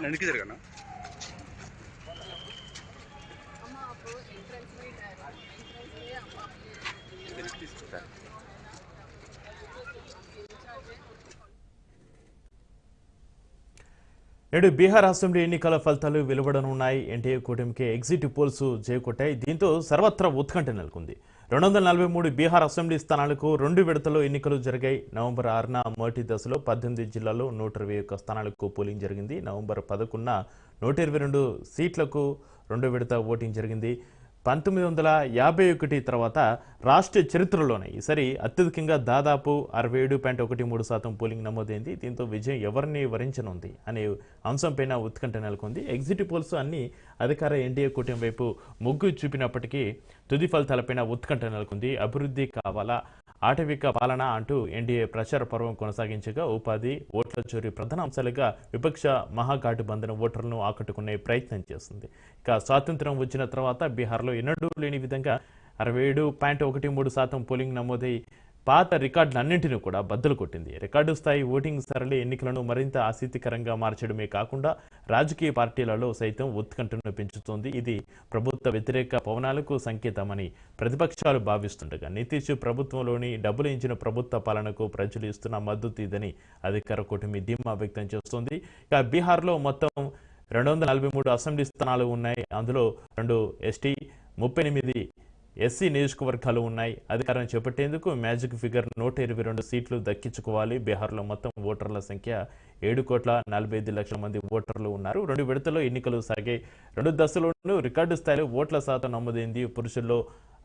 వెనక్కి జరగనా నేడు బీహార్ అసెంబ్లీ ఎన్నికల ఫలితాలు వెలువడనున్నాయి. ఎన్టీఏ కూటమికి ఎగ్జిట్ పోల్స్ చేకొట్టాయి. దీంతో సర్వత్రా ఉత్కంఠ నెలకొంది. రెండు వందల నలభై మూడు బీహార్ అసెంబ్లీ స్థానాలకు రెండు విడతలో ఎన్నికలు జరిగాయి. నవంబర్ ఆరున మొదటి దశలో పద్దెనిమిది జిల్లాల్లో నూట ఇరవై ఒక్క స్థానాలకు పోలింగ్ జరిగింది. నవంబర్ పదకొండున నూట ఇరవై రెండు సీట్లకు రెండో విడత ఓటింగ్ జరిగింది. పంతొమ్మిది వందల యాభై ఒకటి తర్వాత రాష్ట్ర చరిత్రలోనే ఈసారి అత్యధికంగా దాదాపు అరవై ఏడు పాయింట్ ఒకటి మూడు శాతం పోలింగ్ నమోదైంది. దీంతో విజయం ఎవరిని వరించనుంది అనే అంశంపైన ఉత్కంఠ నెలకొంది. ఎగ్జిట్ పోల్స్ అన్ని అధికార ఎన్డీఏ కూటమి వైపు మొగ్గు చూపినప్పటికీ తుది ఫలితాలపైన ఉత్కంఠ నెలకొంది. అభివృద్ధి కావాలా? ఆటవిక పాలన అంటూ ఎన్డీఏ ప్రచార పర్వం కొనసాగించగా ఉపాధి ఓట్ల చోరీ ప్రధాన అంశాలుగా విపక్ష మహాఘాటుబంధన ఓటర్లను ఆకట్టుకునే ప్రయత్నం చేస్తుంది. ఇక స్వాతంత్రం వచ్చిన తర్వాత బీహార్లో ఎన్నడూ లేని విధంగా అరవై ఏడు పాయింట్ ఒకటి మూడు శాతం పోలింగ్ నమోదై పాత రికార్డులన్నింటినీ కూడా బద్దలు కొట్టింది. రికార్డు స్థాయి ఓటింగ్ సరళి ఎన్నికలను మరింత ఆసక్తికరంగా మార్చడమే కాకుండా రాజకీయ పార్టీలలో సైతం ఉత్కంఠను పెంచుతోంది. ఇది ప్రభుత్వ వ్యతిరేక పవనాలకు సంకేతమని ప్రతిపక్షాలు భావిస్తుండగా నితీష్ ప్రభుత్వంలోని డబ్బులు ఇచ్చిన ప్రభుత్వ పాలనకు ప్రజలు ఇస్తున్న మద్దతు ఇదని అధికార కూటమి ధీమా వ్యక్తం చేస్తోంది. ఇక బీహార్లో మొత్తం రెండు వందల నలభై మూడు అసెంబ్లీ స్థానాలు ఉన్నాయి. అందులో రెండు ఎస్టీ ముప్పై ఎనిమిది ఎస్సీ నియోజకవర్గాలు ఉన్నాయి. అధికారం చేపట్టేందుకు మ్యాజిక్ ఫిగర్ నూట ఇరవై రెండు సీట్లు దక్కించుకోవాలి. బీహార్లో మొత్తం ఓటర్ల సంఖ్య ఏడు కోట్ల నలభై ఐదు లక్షల మంది ఓటర్లు ఉన్నారు. రెండు విడతల్లో ఎన్నికలు సాగే రెండు దశలోనూ రికార్డు స్థాయిలో ఓట్ల శాతం నమోదైంది. పురుషుల్లో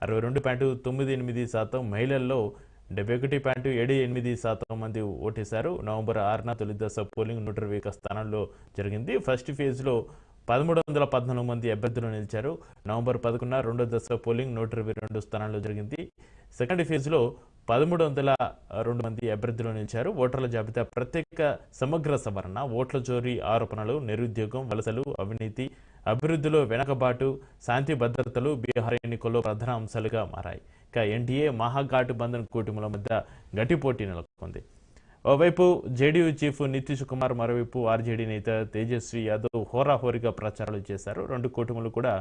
అరవై రెండు పాయింట్ తొమ్మిది ఎనిమిది శాతం మహిళల్లో డెబ్బై ఒకటి పాయింట్ ఏడు ఎనిమిది శాతం మంది ఓటేశారు. నవంబర్ ఆరున తొలి దశ పోలింగ్ నూట ఇరవై ఒక్క స్థానాల్లో జరిగింది. ఫస్ట్ ఫేజ్లో పదమూడు వందల పద్నాలుగు మంది అభ్యర్థులు నిలిచారు. నవంబర్ పదకొండున రెండో దశ పోలింగ్ నూట ఇరవై రెండు స్థానాల్లో జరిగింది. సెకండ్ ఫేజ్లో పదమూడు వందల రెండు మంది అభ్యర్థులు నిలిచారు. ఓటర్ల జాబితా ప్రత్యేక సమగ్ర సవరణ ఓట్ల చోరీ ఆరోపణలు నిరుద్యోగం వలసలు అవినీతి అభివృద్ధిలో వెనకబాటు శాంతి భద్రతలు బీహార్ ఎన్నికల్లో ప్రధాన అంశాలుగా మారాయి. ఇక ఎన్డీఏ మహాఘాటు బంధన్ కూటముల మధ్య గట్టి పోటీ నెలకొంది. ఓవైపు జేడీయూ చీఫ్ నితీష్ కుమార్ మరోవైపు ఆర్జేడీ నేత తేజస్వి యాదవ్ హోరాహోరీగా ప్రచారాలు చేశారు. రెండు కూటములు కూడా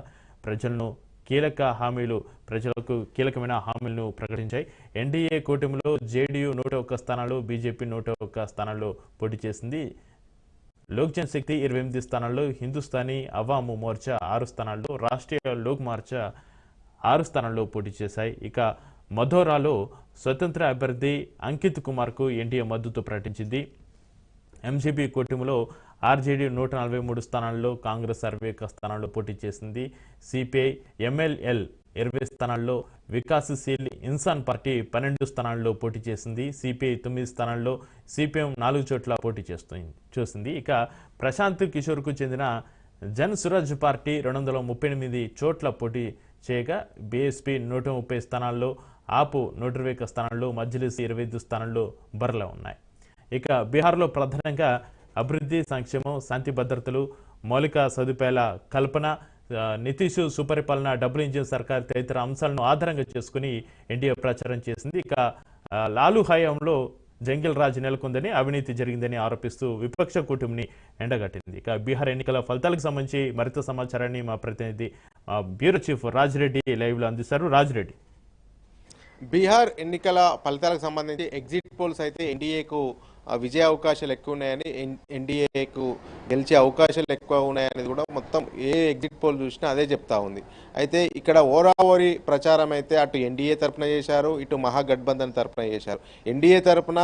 ప్రజలను కీలక హామీలు ప్రజలకు కీలకమైన హామీలను ప్రకటించాయి. ఎన్డీఏ కూటమిలో జేడీయూ నూట ఒక్క స్థానాలు బీజేపీ నూట ఒక్క స్థానాల్లో పోటీ చేసింది. లోక్ జనశక్తి ఇరవై ఎనిమిది స్థానాల్లో హిందుస్థానీ అవాము మోర్చా ఆరు స్థానాల్లో రాష్ట్రీయ లోక్ మోర్చా ఆరు స్థానాల్లో పోటీ చేశాయి. ఇక మధోరాలో స్వతంత్ర అభ్యర్థి అంకిత్ కుమార్కు ఎన్డీఏ మద్దతు ప్రకటించింది. ఎంసీపీ కూటమిలో ఆర్జేడీ నూట నలభై మూడు స్థానాల్లో కాంగ్రెస్ అరవై ఒక్క స్థానాల్లో పోటీ చేసింది. సిపిఐ ఎంఎల్ఎల్ ఇరవై స్థానాల్లో వికాసశీల్ ఇన్సాన్ పార్టీ పన్నెండు స్థానాల్లో పోటీ చేసింది. సిపిఐ తొమ్మిది స్థానాల్లో సిపిఎం నాలుగు చోట్ల పోటీ చేస్తుంది చూసింది. ఇక ప్రశాంత్ కిషోర్కు చెందిన జన్ సురాజ్ పార్టీ రెండు వందల ముప్పై ఎనిమిది చోట్ల పోటీ చేయగా బీఎస్పీ నూట ముప్పై స్థానాల్లో ఆపు నూట ఇరవై ఒక్క స్థానంలో మజ్లిస్ ఇరవై ఐదు స్థానంలో బరిలో ఉన్నాయి. ఇక బీహార్లో ప్రధానంగా అభివృద్ధి సంక్షేమం శాంతి భద్రతలు మౌలిక సదుపాయాల కల్పన నితీష్ సుపరిపాలన డబుల్ ఇంజిన్ సర్కార్ తదితర అంశాలను ఆధారంగా చేసుకుని ఎన్డీఏ ప్రచారం చేసింది. ఇక లాలు హయాంలో జంగిల్ రాజ్ నెలకొందని అవినీతి జరిగిందని ఆరోపిస్తూ విపక్ష కూటమిని ఎండగట్టింది. ఇక బీహార్ ఎన్నికల ఫలితాలకు సంబంధించి మరింత సమాచారాన్ని మా ప్రతినిధి బ్యూరో చీఫ్ రాజిరెడ్డి లైవ్లో అందిస్తారు. రాజిరెడ్డి. బీహార్ ఎన్నికల ఫలితాలకు సంబంధించి ఎగ్జిట్ పోల్స్ అయితే ఎన్డీఏకు విజయ అవకాశాలు ఎక్కువ ఉన్నాయని ఎన్డీఏకు గెలిచే అవకాశాలు ఎక్కువ ఉన్నాయనేది కూడా మొత్తం ఏ ఎగ్జిట్ పోల్ చూసినా అదే చెప్తా ఉంది. అయితే ఇక్కడ ఓరావరి ప్రచారం అయితే అటు ఎన్డీఏ తరపున చేశారు ఇటు మహాగఠబంధన్ తరపున చేశారు. ఎన్డీఏ తరఫున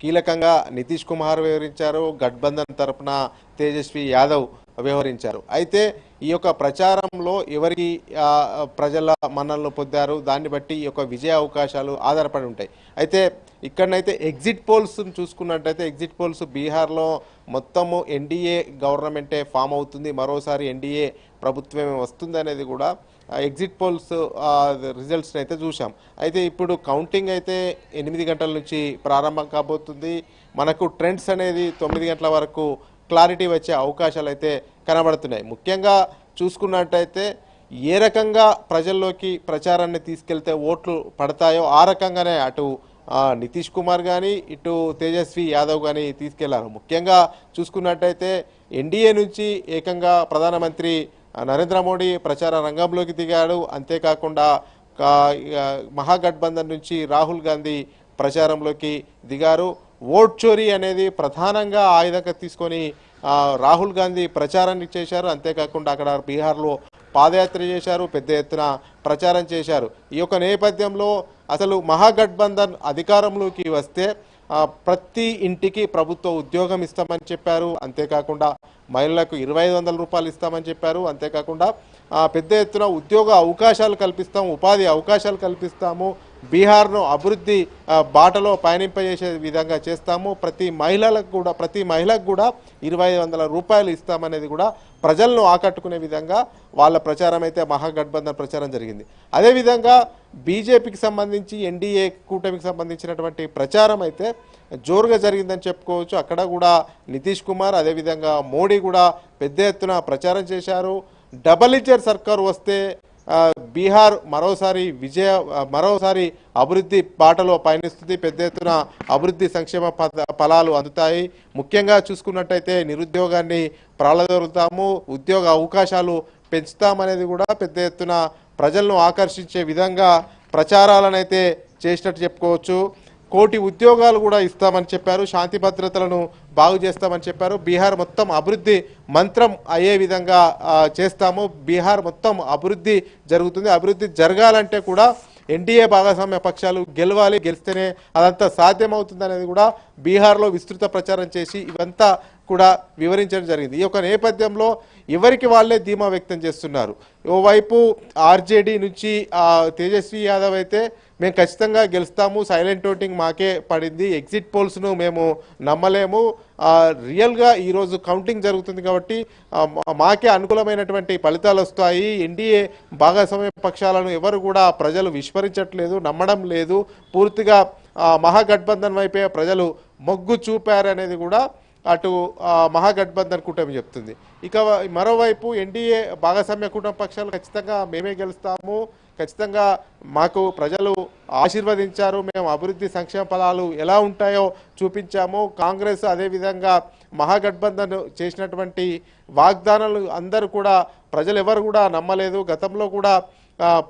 కీలకంగా నితీష్ కుమార్ వివరించారు గఠబంధన్ తరఫున తేజస్వి యాదవ్ వ్యవహరించారు. అయితే ఈ యొక్క ప్రచారంలో ఎవరికి ప్రజల మన్నలను పొందారు దాన్ని బట్టి ఈ యొక్క విజయ అవకాశాలు ఆధారపడి ఉంటాయి. అయితే ఇక్కడనైతే ఎగ్జిట్ పోల్స్ చూసుకున్నట్టయితే ఎగ్జిట్ పోల్స్ బీహార్లో మొత్తము ఎన్డీఏ గవర్నమెంటే ఫామ్ అవుతుంది. మరోసారి ఎన్డీఏ ప్రభుత్వమే వస్తుంది అనేది కూడా ఎగ్జిట్ పోల్స్ రిజల్ట్స్ని అయితే చూసాం అయితే ఇప్పుడు కౌంటింగ్ అయితే ఎనిమిది గంటల నుంచి ప్రారంభం కాబోతుంది. మనకు ట్రెండ్స్ అనేది తొమ్మిది గంటల వరకు క్లారిటీ వచ్చే అవకాశాలు అయితే కనబడుతున్నాయి. ముఖ్యంగా చూసుకున్నట్టయితే ఏ రకంగా ప్రజల్లోకి ప్రచారాన్ని తీసుకెళ్తే ఓట్లు పడతాయో ఆ రకంగానే అటు నితీష్ కుమార్ కానీ ఇటు తేజస్వి యాదవ్ కానీ తీసుకెళ్ళారు. ముఖ్యంగా చూసుకున్నట్టయితే ఎన్డీఏ నుంచి ఏకంగా ప్రధానమంత్రి నరేంద్ర మోడీ ప్రచార రంగంలోకి దిగాడు. అంతేకాకుండా మహాగఠబంధన్ నుంచి రాహుల్ గాంధీ ప్రచారంలోకి దిగారు. ఓట్ చోరీ అనేది ప్రధానంగా ఆయుధంగా తీసుకొని రాహుల్ గాంధీ ప్రచారాన్ని చేశారు. అంతేకాకుండా అక్కడ బీహార్లో పాదయాత్ర చేశారు పెద్ద ఎత్తున ప్రచారం చేశారు. ఈ యొక్క నేపథ్యంలో అసలు మహాగఠబంధన్ అధికారంలోకి వస్తే ప్రతి ఇంటికి ప్రభుత్వ ఉద్యోగం ఇస్తామని చెప్పారు. అంతేకాకుండా మహిళలకు ఇరవై ఐదు వందల రూపాయలు ఇస్తామని చెప్పారు. అంతేకాకుండా పెద్ద ఎత్తున ఉద్యోగ అవకాశాలు కల్పిస్తాము ఉపాధి అవకాశాలు కల్పిస్తాము బీహార్ను అభివృద్ధి బాటలో పయనింపజేసే విధంగా చేస్తాము. ప్రతి మహిళలకు కూడా ప్రతి మహిళకు కూడా ఇరవై ఐదు వందల రూపాయలు ఇస్తామనేది కూడా ప్రజలను ఆకట్టుకునే విధంగా వాళ్ళ ప్రచారం అయితే మహాగఠబంధన్ ప్రచారం జరిగింది. అదేవిధంగా బీజేపీకి సంబంధించి ఎన్డీఏ కూటమికి సంబంధించినటువంటి ప్రచారం అయితే జోరుగా జరిగిందని చెప్పుకోవచ్చు. అక్కడ కూడా నితీష్ కుమార్ అదేవిధంగా మోడీ కూడా పెద్ద ఎత్తున ప్రచారం చేశారు. డబల్ ఇంజర్ సర్కారు వస్తే బీహార్ మరోసారి విజయ మరోసారి అభివృద్ధి బాటలో పయనిస్తుంది. పెద్ద ఎత్తున అభివృద్ధి సంక్షేమ పద ఫలాలు అందుతాయి. ముఖ్యంగా చూసుకున్నట్టయితే నిరుద్యోగాన్ని ప్రాళదొరుతాము ఉద్యోగ అవకాశాలు పెంచుతామనేది కూడా పెద్ద ఎత్తున ప్రజలను ఆకర్షించే విధంగా ప్రచారాలనైతే చేసినట్టు చెప్పుకోవచ్చు. కోటి ఉద్యోగాలు కూడా ఇస్తామని చెప్పారు శాంతి భద్రతలను బాగు చేస్తామని చెప్పారు. బీహార్ మొత్తం అభివృద్ధి మంత్రం అయ్యే విధంగా చేస్తాము. బీహార్ మొత్తం అభివృద్ధి జరుగుతుంది. అభివృద్ధి జరగాలంటే కూడా ఎన్డీఏ భాగస్వామ్య పక్షాలు గెలవాలి గెలిస్తేనే అదంతా సాధ్యమవుతుంది అనేది కూడా బీహార్లో విస్తృత ప్రచారం చేసి ఇవంతా కూడా వివరించడం జరిగింది. ఈ యొక్క నేపథ్యంలో ఎవరికి వాళ్ళే ధీమా వ్యక్తం చేస్తున్నారు? ఓవైపు ఆర్జేడీ నుంచి తేజస్వి యాదవ్ అయితే మేము ఖచ్చితంగా గెలుస్తాము సైలెంట్ ఓటింగ్ మాకే పడింది ఎగ్జిట్ పోల్స్ను మేము నమ్మలేము. రియల్గా ఈరోజు కౌంటింగ్ జరుగుతుంది కాబట్టి మాకే అనుకూలమైనటువంటి ఫలితాలు వస్తాయి. ఎన్డీఏ భాగస్వామ్య పక్షాలను ఎవరు కూడా ప్రజలు విస్మరించట్లేదు నమ్మడం లేదు. పూర్తిగా మహాగఠబంధన్ వైపే ప్రజలు మొగ్గు చూపారనేది కూడా అటు మహాగఠబంధన్ కూటమి చెప్తుంది. ఇక మరోవైపు ఎన్డీఏ భాగస్వామ్య కూటమి పక్షాలు ఖచ్చితంగా మేమే గెలుస్తాము. ఖచ్చితంగా మాకు ప్రజలు ఆశీర్వదించారు. మేము అభివృద్ధి సంక్షేమ ఫలాలు ఎలా ఉంటాయో చూపించాము. కాంగ్రెస్ అదేవిధంగా మహాగఠబంధన్ చేసినటువంటి వాగ్దానాలు అందరూ కూడా ప్రజలు ఎవరు కూడా నమ్మలేదు. గతంలో కూడా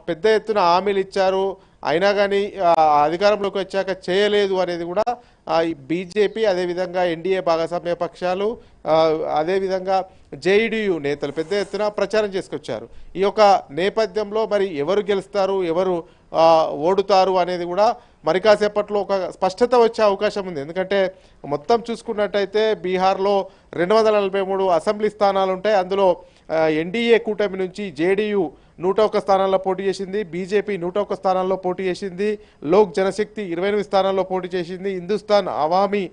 పెద్ద ఎత్తున హామీలు ఇచ్చారు. అయినా కానీ అధికారంలోకి వచ్చాక చేయలేదు అనేది కూడా బీజేపీ అదేవిధంగా ఎన్డీఏ భాగస్వామ్య పక్షాలు అదేవిధంగా జేఈడియు నేతలు పెద్ద ఎత్తున ప్రచారం చేసుకొచ్చారు. ఈ యొక్క నేపథ్యంలో మరి ఎవరు గెలుస్తారు ఎవరు ఓడుతారు అనేది కూడా మరి కాసేపట్లో ఒక స్పష్టత వచ్చే అవకాశం ఉంది. ఎందుకంటే మొత్తం చూసుకున్నట్టయితే బీహార్లో రెండు వందల నలభై మూడు అసెంబ్లీ స్థానాలు ఉంటాయి అందులో ఎన్డీఏ కూటమి నుంచి జేడీయూ నూట ఒక్క స్థానాల్లో పోటీ చేసింది. బీజేపీ నూట ఒక్క స్థానాల్లో పోటీ చేసింది. లోక్ జనశక్తి ఇరవై ఎనిమిది స్థానాల్లో పోటీ చేసింది. హిందుస్థాన్ అవామీ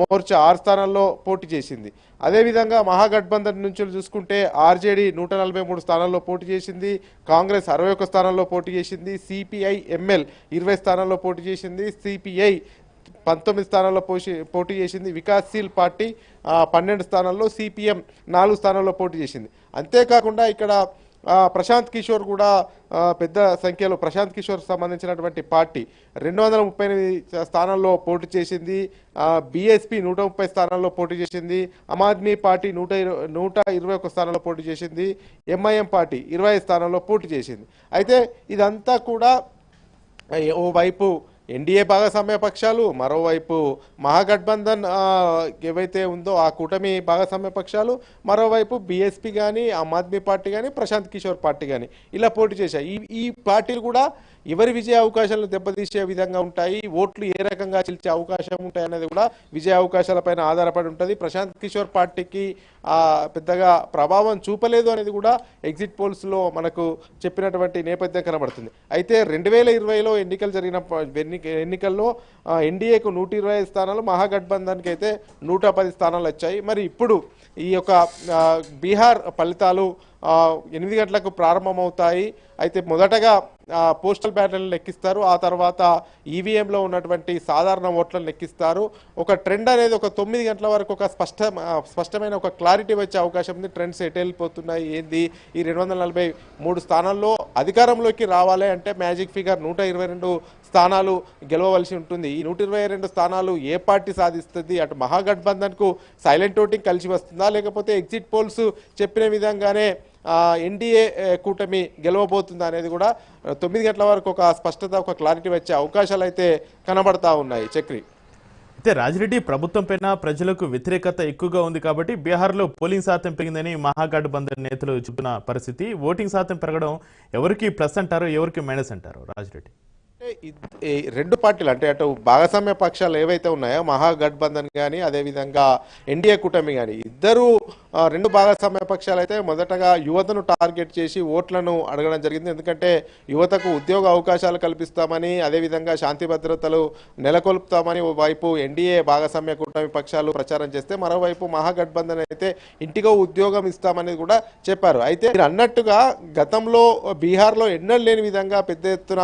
మోర్చా ఆరు స్థానాల్లో పోటీ చేసింది. అదేవిధంగా మహాగఠబంధన్ నుంచి చూసుకుంటే ఆర్జేడీ నూట నలభై మూడు స్థానాల్లో పోటీ చేసింది. కాంగ్రెస్ అరవై ఒక్క స్థానాల్లో పోటీ చేసింది. సిపిఐ ఎంఎల్ ఇరవై స్థానాల్లో పోటీ చేసింది. సిపిఐ పంతొమ్మిది స్థానాల్లో పోషి పోటీ చేసింది. వికాస్శీల్ పార్టీ పన్నెండు స్థానాల్లో సిపిఎం నాలుగు స్థానాల్లో పోటీ చేసింది. అంతేకాకుండా ఇక్కడ ప్రశాంత్ కిషోర్ కూడా పెద్ద సంఖ్యలో ప్రశాంత్ కిషోర్ సంబంధించినటువంటి పార్టీ రెండు వందల ముప్పై ఎనిమిది స్థానాల్లో పోటీ చేసింది. బీఎస్పీ నూట ముప్పై స్థానాల్లో పోటీ చేసింది. ఆమ్ ఆద్మీ పార్టీ నూట ఇరవై నూట ఇరవై ఒక్క స్థానాల్లో పోటీ చేసింది. ఎంఐఎం పార్టీ ఇరవై స్థానాల్లో పోటీ చేసింది. అయితే ఇదంతా కూడా ఓ వైపు ఎన్డీఏ భాగస్వామ్య పక్షాలు మరోవైపు మహాగఠబంధన్ ఏవైతే ఉందో ఆ కూటమి భాగస్వామ్య పక్షాలు మరోవైపు బీఎస్పీ కానీ ఆమ్ ఆద్మీ పార్టీ కానీ ప్రశాంత్ కిషోర్ పార్టీ కానీ ఇలా పోటీ చేశాయి. ఈ ఈ పార్టీలు కూడా ఎవరి విజయ అవకాశాలను దెబ్బతీసే విధంగా ఉంటాయి ఓట్లు ఏ రకంగా చెల్చే అవకాశం ఉంటాయి అనేది కూడా విజయ అవకాశాలపైన ఆధారపడి ఉంటుంది. ప్రశాంత్ కిషోర్ పార్టీకి పెద్దగా ప్రభావం చూపలేదు అనేది కూడా ఎగ్జిట్ పోల్స్లో మనకు చెప్పినటువంటి నేపథ్యం కనబడుతుంది. అయితే రెండు వేల ఇరవైలో ఎన్నికలు జరిగిన ఎన్నికల్లో ఎన్డీఏకు నూట ఇరవై స్థానాలు మహాగఠబంధన్కి అయితే నూట పది స్థానాలు వచ్చాయి. మరి ఇప్పుడు ఈ యొక్క బీహార్ ఫలితాలు ఎనిమిది గంటలకు ప్రారంభమవుతాయి. అయితే మొదటగా పోస్టల్ బ్యాలెట్లను లెక్కిస్తారు. ఆ తర్వాత ఈవీఎంలో ఉన్నటువంటి సాధారణ ఓట్లను లెక్కిస్తారు. ఒక ట్రెండ్ అనేది ఒక తొమ్మిది గంటల వరకు ఒక స్పష్ట స్పష్టమైన ఒక క్లారిటీ వచ్చే అవకాశం ఉంది. ట్రెండ్స్ ఎటు వెళ్ళిపోతున్నాయి ఏంది ఈ రెండు వందల నలభై మూడు స్థానాల్లో అధికారంలోకి రావాలి అంటే మ్యాజిక్ ఫిగర్ నూట ఇరవై రెండు స్థానాలు గెలవవలసి ఉంటుంది. ఈ నూట ఇరవై రెండు స్థానాలు ఏ పార్టీ సాధిస్తుంది? అటు మహాగఠబంధన్కు సైలెంట్ ఓటింగ్ కలిసి వస్తుందా? లేకపోతే ఎగ్జిట్ పోల్స్ చెప్పిన విధంగానే ఎన్డీఏ కూటమి గెలవబోతుందా అనేది కూడా తొమ్మిది గంటల వరకు ఒక స్పష్టత ఒక క్లారిటీ వచ్చే అవకాశాలు అయితే కనబడతా ఉన్నాయి. చక్రి. అయితే రాజిరెడ్డి ప్రభుత్వం పైన ప్రజలకు వ్యతిరేకత ఎక్కువగా ఉంది కాబట్టి బీహార్లో పోలింగ్ శాతం పెరిగిందని మహాగఠబంధన్ నేతలు చెబుతున్న పరిస్థితి. ఓటింగ్ శాతం పెరగడం ఎవరికి ప్లస్ అంటారు ఎవరికి మైనస్ అంటారు రాజిరెడ్డి? రెండు పార్టీలు అంటే అటు భాగస్వామ్య పక్షాలు ఏవైతే ఉన్నాయో మహాగఠబంధన్ కానీ అదేవిధంగా ఎన్డీఏ కూటమి కానీ ఇద్దరు రెండు భాగస్వామ్య పక్షాలు అయితే మొదటగా యువతను టార్గెట్ చేసి ఓట్లను అడగడం జరిగింది. ఎందుకంటే యువతకు ఉద్యోగ అవకాశాలు కల్పిస్తామని అదేవిధంగా శాంతి భద్రతలు నెలకొల్పుతామని ఓవైపు ఎన్డీఏ భాగస్వామ్య కూటమి పక్షాలు ప్రచారం చేస్తే మరోవైపు మహాగఠబంధన్ అయితే ఇంటికో ఉద్యోగం ఇస్తామని కూడా చెప్పారు. అయితే అన్నట్టుగా గతంలో బీహార్లో ఎన్నడూ లేని విధంగా పెద్ద ఎత్తున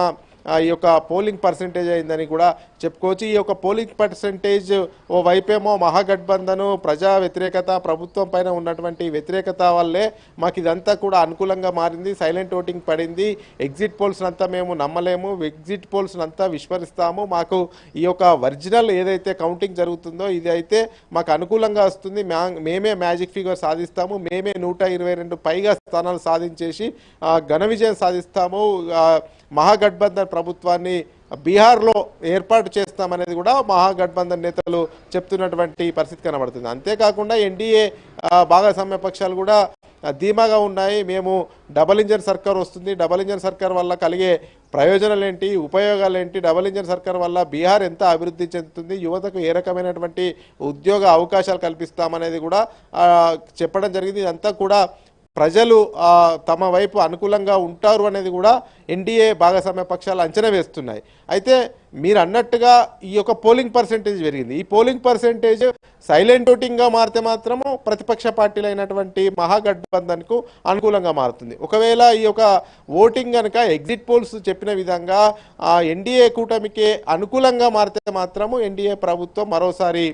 ఈ యొక్క పోలింగ్ పర్సంటేజ్ అయిందని కూడా చెప్పుకోవచ్చు. ఈ యొక్క పోలింగ్ పర్సంటేజ్ ఓ వైపేమో మహాగఠబంధను ప్రజా వ్యతిరేకత ప్రభుత్వం పైన ఉన్నటువంటి వ్యతిరేకత వల్లే మాకు ఇదంతా కూడా అనుకూలంగా మారింది. సైలెంట్ ఓటింగ్ పడింది. ఎగ్జిట్ పోల్స్ అంతా మేము నమ్మలేము. ఎగ్జిట్ పోల్స్ అంతా విస్మరిస్తాము. మాకు ఈ యొక్క ఒరిజినల్ ఏదైతే కౌంటింగ్ జరుగుతుందో ఇది అయితే మాకు అనుకూలంగా వస్తుంది. మ్యా- మేమే మ్యాజిక్ ఫిగర్ సాధిస్తాము. మేమే నూట ఇరవై రెండు పైగా స్థానాలు సాధించేసి ఘన విజయం సాధిస్తాము. మహాగఠబంధన్ ప్రభుత్వాన్ని బీహార్లో ఏర్పాటు చేస్తామనేది కూడా మహాగఠబంధన్ నేతలు చెప్తున్నటువంటి పరిస్థితి కనబడుతుంది. అంతేకాకుండా ఎన్డీఏ భాగస్వామ్య పక్షాలు కూడా ధీమాగా ఉన్నాయి. మేము డబల్ ఇంజన్ సర్కార్ వస్తుంది. డబల్ ఇంజన్ సర్కార్ వల్ల కలిగే ప్రయోజనాలు ఏంటి ఉపయోగాలు ఏంటి డబల్ ఇంజన్ సర్కార్ వల్ల బీహార్ ఎంత అభివృద్ధి చెందుతుంది? యువతకు ఏ రకమైనటువంటి ఉద్యోగ అవకాశాలు కల్పిస్తామనేది కూడా చెప్పడం జరిగింది. ఇదంతా కూడా ప్రజలు తమ వైపు అనుకూలంగా ఉంటారు అనేది కూడా ఎన్డీఏ భాగస్వామ్య పక్షాలు అంచనా వేస్తున్నాయి. అయితే మీరు అన్నట్టుగా ఈ యొక్క పోలింగ్ పర్సెంటేజ్ పెరిగింది. ఈ పోలింగ్ పర్సెంటేజ్ సైలెంట్ ఓటింగ్గా మారితే మాత్రము ప్రతిపక్ష పార్టీలైనటువంటి మహాగఠబంధన్కు అనుకూలంగా మారుతుంది. ఒకవేళ ఈ యొక్క ఓటింగ్ కనుక ఎగ్జిట్ పోల్స్ చెప్పిన విధంగా ఆ ఎన్డీఏ కూటమికి అనుకూలంగా మారితే మాత్రము ఎన్డీఏ ప్రభుత్వం మరోసారి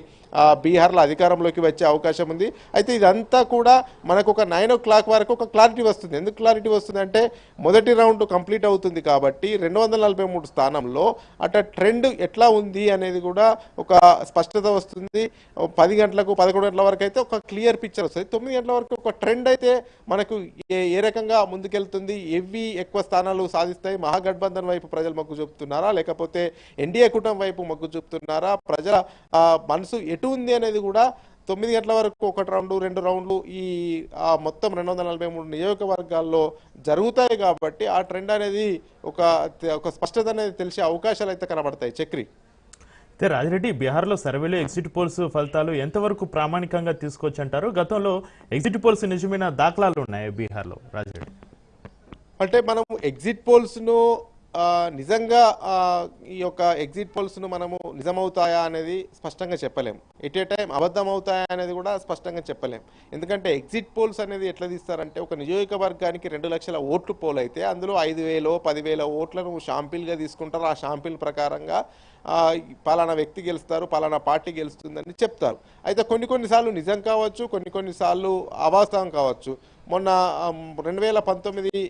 బీహార్లో అధికారంలోకి వచ్చే అవకాశం ఉంది. అయితే ఇదంతా కూడా మనకు ఒక నైన్ ఓ క్లాక్ వరకు ఒక క్లారిటీ వస్తుంది. ఎందుకు క్లారిటీ వస్తుంది అంటే మొదటి రౌండ్ కంప్లీట్ అవుతుంది కాబట్టి రెండు వందల నలభై మూడు స్థానంలో అట ట్రెండ్ ఎట్లా ఉంది అనేది కూడా ఒక స్పష్టత వస్తుంది. పది గంటలకు పదకొండు గంటల వరకు అయితే ఒక క్లియర్ పిక్చర్ వస్తుంది. తొమ్మిది గంటల వరకు ఒక ట్రెండ్ అయితే మనకు ఏ రకంగా ముందుకెళ్తుంది? ఎవి ఎక్కువ స్థానాలు సాధిస్తాయి? మహాగఠబంధన్ వైపు ప్రజలు మొగ్గు చూపుతున్నారా? లేకపోతే ఎన్డీఏ కూటమి వైపు మొగ్గు చూపుతున్నారా? ప్రజల మనసు ఎటు ఉంది అనేది కూడా తొమ్మిది గంటల వరకు ఒకటి రౌండ్ రెండు రౌండ్లు ఈ ఆ, మొత్తం రెండు వందల నలభై మూడు నియోజకవర్గాల్లో జరుగుతాయి కాబట్టి ఆ ట్రెండ్ అనేది ఒక ఒక స్పష్టత అనేది తెలిసే అవకాశాలు అయితే కనబడతాయి. చక్రి. అయితే రాజిరెడ్డి బీహార్లో సర్వేలు ఎగ్జిట్ పోల్స్ ఫలితాలు ఎంతవరకు ప్రామాణికంగా తీసుకోవచ్చు అంటారు? గతంలో ఎగ్జిట్ పోల్స్ నిజమైన దాఖలాలు ఉన్నాయి బీహార్లో? రాజిరెడ్డి. అంటే మనం ఎగ్జిట్ పోల్స్ను నిజంగా ఈ యొక్క ఎగ్జిట్ పోల్స్ను మనము నిజమవుతాయా అనేది స్పష్టంగా చెప్పలేం. ఎట్ ఏ టైం అబద్ధం అవుతాయా అనేది కూడా స్పష్టంగా చెప్పలేం. ఎందుకంటే ఎగ్జిట్ పోల్స్ అనేది ఎట్లా తీస్తారంటే ఒక నియోజకవర్గానికి రెండు లక్షల ఓట్లు పోల్ అయితే అందులో ఐదు వేలో పదివేల ఓట్లను షాంపిల్గా తీసుకుంటారు. ఆ షాంపిల్ ప్రకారంగా పలానా వ్యక్తి గెలుస్తారు పలానా పార్టీ గెలుస్తుందని చెప్తారు. అయితే కొన్ని కొన్నిసార్లు నిజం కావచ్చు కొన్ని కొన్నిసార్లు అవాస్తవం కావచ్చు. మొన్న రెండు వేల పంతొమ్మిది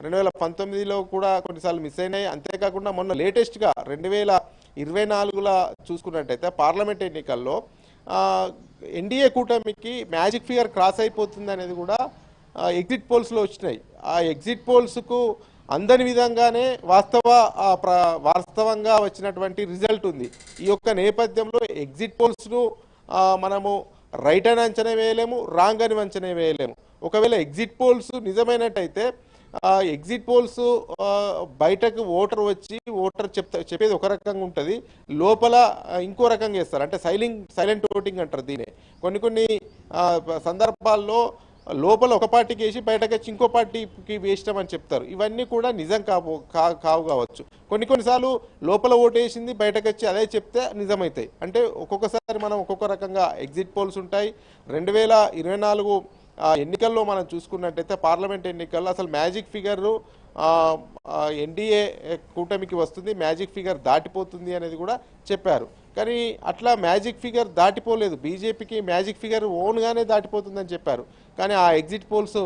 రెండు వేల పంతొమ్మిదిలో కూడా కొన్నిసార్లు మిస్ అయినాయి. అంతేకాకుండా మొన్న లేటెస్ట్గా రెండు వేల ఇరవై నాలుగులో చూసుకున్నట్టయితే పార్లమెంట్ ఎన్నికల్లో ఎన్డీఏ కూటమికి మ్యాజిక్ ఫిగర్ క్రాస్ అయిపోతుంది అనేది కూడా ఎగ్జిట్ పోల్స్లో వచ్చినాయి. ఆ ఎగ్జిట్ పోల్స్కు అందని విధంగానే వాస్తవ ప్ర- వాస్తవంగా వచ్చినటువంటి రిజల్ట్ ఉంది. ఈ యొక్క నేపథ్యంలో ఎగ్జిట్ పోల్స్ను మనము రైట్ అని అంచనా వేయలేము రాంగ్ అని అంచనా వేయలేము. ఒకవేళ ఎగ్జిట్ పోల్స్ నిజమైనట్టయితే ఎగ్జిట్ పోల్స్ బయటకు ఓటర్ వచ్చి ఓటర్ చెప్తా చెప్పేది ఒక రకంగా ఉంటుంది. లోపల ఇంకో రకంగా చేస్తారు. అంటే సైలింగ్ సైలెంట్ ఓటింగ్ అంటారు దీనే కొన్ని కొన్ని సందర్భాల్లో లోపల ఒక పార్టీకి వేసి బయటకు వచ్చి ఇంకో పార్టీకి వేసినామని చెప్తారు. ఇవన్నీ కూడా నిజం కావు కా- కావు కావచ్చు. కొన్ని కొన్నిసార్లు లోపల ఓటు వేసింది బయటకు వచ్చి అదే చెప్తే నిజమవుతాయి అంటే ఒక్కొక్కసారి మనం ఒక్కొక్క రకంగా ఎగ్జిట్ పోల్స్ ఉంటాయి. రెండు ఆ, ఎన్నికల్లో మనం చూసుకున్నట్టయితే పార్లమెంట్ ఎన్నికల్లో అసలు మ్యాజిక్ ఫిగర్ ఎన్డీఏ కూటమికి వస్తుంది మ్యాజిక్ ఫిగర్ దాటిపోతుంది అనేది కూడా చెప్పారు. కానీ అట్లా మ్యాజిక్ ఫిగర్ దాటిపోలేదు. బీజేపీకి మ్యాజిక్ ఫిగర్ ఓన్గానే దాటిపోతుందని చెప్పారు. కానీ ఆ ఎగ్జిట్ పోల్స్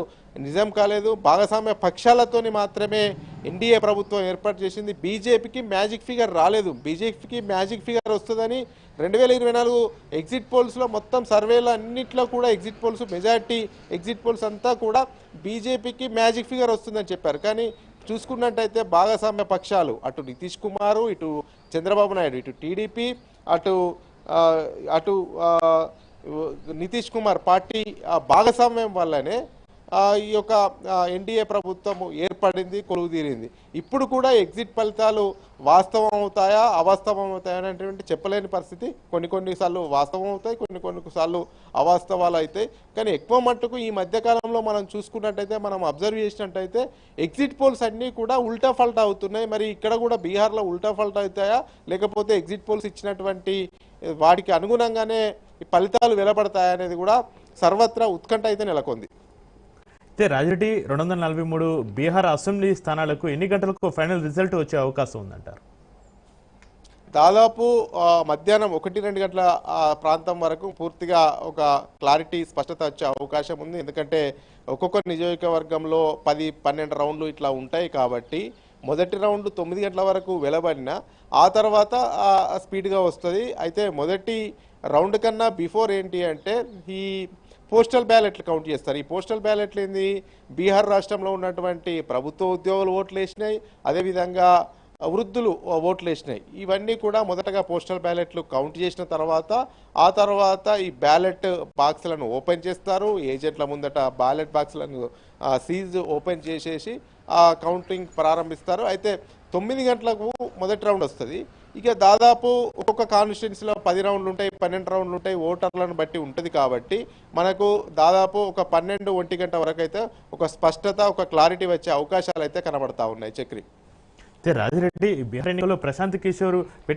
నిజం కాలేదు. భాగస్వామ్య పక్షాలతోని మాత్రమే ఎన్డీఏ ప్రభుత్వం ఏర్పాటు చేసింది. బీజేపీకి మ్యాజిక్ ఫిగర్ రాలేదు. బీజేపీకి మ్యాజిక్ ఫిగర్ వస్తుందని రెండు వేల ఇరవై నాలుగు ఎగ్జిట్ పోల్స్లో మొత్తం సర్వేలు అన్నిట్లో కూడా exit polls majority exit polls అంతా కూడా బీజేపీకి మ్యాజిక్ ఫిగర్ వస్తుందని చెప్పారు. కానీ చూసుకున్నట్టయితే భాగస్వామ్య పక్షాలు అటు నితీష్ కుమార్ ఇటు చంద్రబాబు నాయుడు ఇటు టీడీపీ అటు అటు నితీష్ కుమార్ పార్టీ ఆ, భాగస్వామ్యం వల్లనే ఈ యొక్క ఎన్డీఏ ప్రభుత్వం ఏర్పడింది కొలువు తీరింది ఇప్పుడు కూడా ఎగ్జిట్ ఫలితాలు వాస్తవం అవుతాయా అవాస్తవం అవుతాయా అనేటువంటి చెప్పలేని పరిస్థితి. కొన్ని కొన్నిసార్లు వాస్తవం అవుతాయి కొన్ని కొన్ని సార్లు అవాస్తవాలు అవుతాయి కానీ ఎక్కువ మట్టుకు ఈ మధ్యకాలంలో మనం చూసుకున్నట్టయితే మనం అబ్జర్వ్ చేసినట్టయితే ఎగ్జిట్ పోల్స్ అన్నీ కూడా ఉల్టా ఫల్టా అవుతున్నాయి. మరి ఇక్కడ కూడా బీహార్లో ఉల్టా ఫల్టా అవుతాయా? లేకపోతే ఎగ్జిట్ పోల్స్ ఇచ్చినటువంటి వాటికి అనుగుణంగానే ఫలితాలు వెలబడతాయనేది అనేది కూడా సర్వత్రా ఉత్కంఠ అయితే నెలకొంది. అయితే రాజిరెడ్డి రెండు వందల నలభై మూడు బీహార్ అసెంబ్లీ స్థానాలకు ఎన్ని గంటలకు ఫైనల్ రిజల్ట్ వచ్చే అవకాశం ఉందంటారు? దాదాపు మధ్యాహ్నం ఒకటి రెండు గంటల ప్రాంతం వరకు పూర్తిగా ఒక క్లారిటీ స్పష్టత వచ్చే అవకాశం ఉంది. ఎందుకంటే ఒక్కొక్క నియోజకవర్గంలో పది పన్నెండు రౌండ్లు ఇట్లా ఉంటాయి కాబట్టి మొదటి రౌండ్ తొమ్మిది గంటల వరకు వెలబడిన ఆ తర్వాత స్పీడ్గా వస్తుంది. అయితే మొదటి రౌండ్ కన్నా బిఫోర్ ఏంటి అంటే ఈ పోస్టల్ బ్యాలెట్లు కౌంట్ చేస్తారు. ఈ పోస్టల్ బ్యాలెట్లు ఏంది బీహార్ రాష్ట్రంలో ఉన్నటువంటి ప్రభుత్వ ఉద్యోగులు ఓట్లు వేసినాయి అదేవిధంగా వృద్ధులు ఓట్లు వేసినాయి ఇవన్నీ కూడా మొదటగా పోస్టల్ బ్యాలెట్లు కౌంట్ చేసిన తర్వాత ఆ తర్వాత ఈ బ్యాలెట్ బాక్స్లను ఓపెన్ చేస్తారు. ఏజెంట్ల ముందట బ్యాలెట్ బాక్స్లను సీజ్ ఓపెన్ చేసేసి ఆ కౌంటింగ్ ప్రారంభిస్తారు. అయితే తొమ్మిది గంటలకు మొదటి రౌండ్ వస్తుంది. ఇక దాదాపు ఒక్కొక్క కాన్స్టిట్యున్సీలో పది రౌండ్లు ఉంటాయి పన్నెండు రౌండ్లు ఉంటాయి ఓటర్లను బట్టి ఉంటుంది కాబట్టి మనకు దాదాపు ఒక పన్నెండు ఒంటి గంట వరకు అయితే ఒక స్పష్టత ఒక క్లారిటీ వచ్చే అవకాశాలు అయితే కనబడతా ఉన్నాయి చక్రి. రాజిరెడ్డి బీహార్ ఎన్నికల్లో ప్రశాంత్ కిషోర్